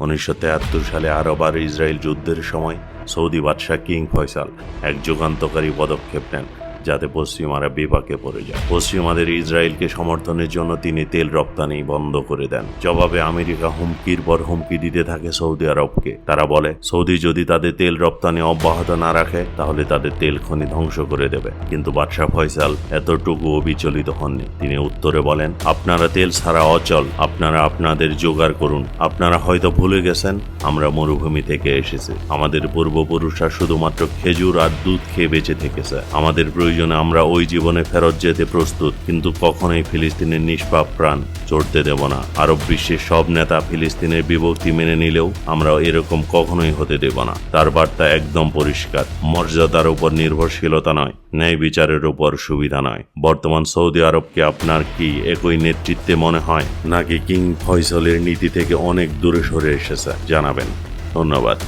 উনিশশো সালে আরব আর ইসরায়েল যুদ্ধের সময় সৌদি বাদশাহ কিং ফয়সাল এক যুগান্তকারী পদক্ষেপ নেন। যাতে পশ্চিমারা বিপাকে পড়ে যায়। পশ্চিমাদের ইসরায়েলকে সমর্থনের জন্য তিনি তেল রপ্তানি বন্ধ করে দেন। জবাবে আমেরিকা হুমকির পর হুমকি দিতে থাকে সৌদি আরবকে। তারা বলে, সৌদি যদি তাদের তেল রপ্তানি অব্যাহত না রাখে, তাহলে তাদের তেল খনি ধ্বংস করে দেবে। কিন্তু বাদশাহ ফয়সাল এতটুকুও বিচলিত হননি। তিনি উত্তরে বলেন, আপনারা তেল ছাড়া অচল। আপনারা আপনাদের জোগাড় করুন। আপনারা হয়তো ভুলে গেছেন, আমরা মরুভূমি থেকে এসেছি। আমাদের পূর্বপুরুষরা শুধুমাত্র খেজুর আর দুধ খেয়ে বেঁচে থেকেছে। আমাদের প্রয়োজনে আমরা ওই জীবনে ফেরত যেতে প্রস্তুত, কিন্তু কখনোই ফিলিস্তিনের নিষ্পাপ প্রাণ চড়তে দেব না। আরব বিশ্বের সব নেতা ফিলিস্তিনের বিভক্তি মেনে নিলেও আমরা এরকম কখনোই হতে দেব না। তার বার্তা একদম পরিষ্কার। মর্যাদার উপর নির্ভরশীলতা নয়, ন্যায় বিচারের উপর সুবিধা নয়। বর্তমান সৌদি আরবকে আপনার কি একই নেতৃত্বে মনে হয়? নাকি কিং ফয়সলের নীতি থেকে অনেক দূরে সরে এসেছে? জানাবেন। ধন্যবাদ।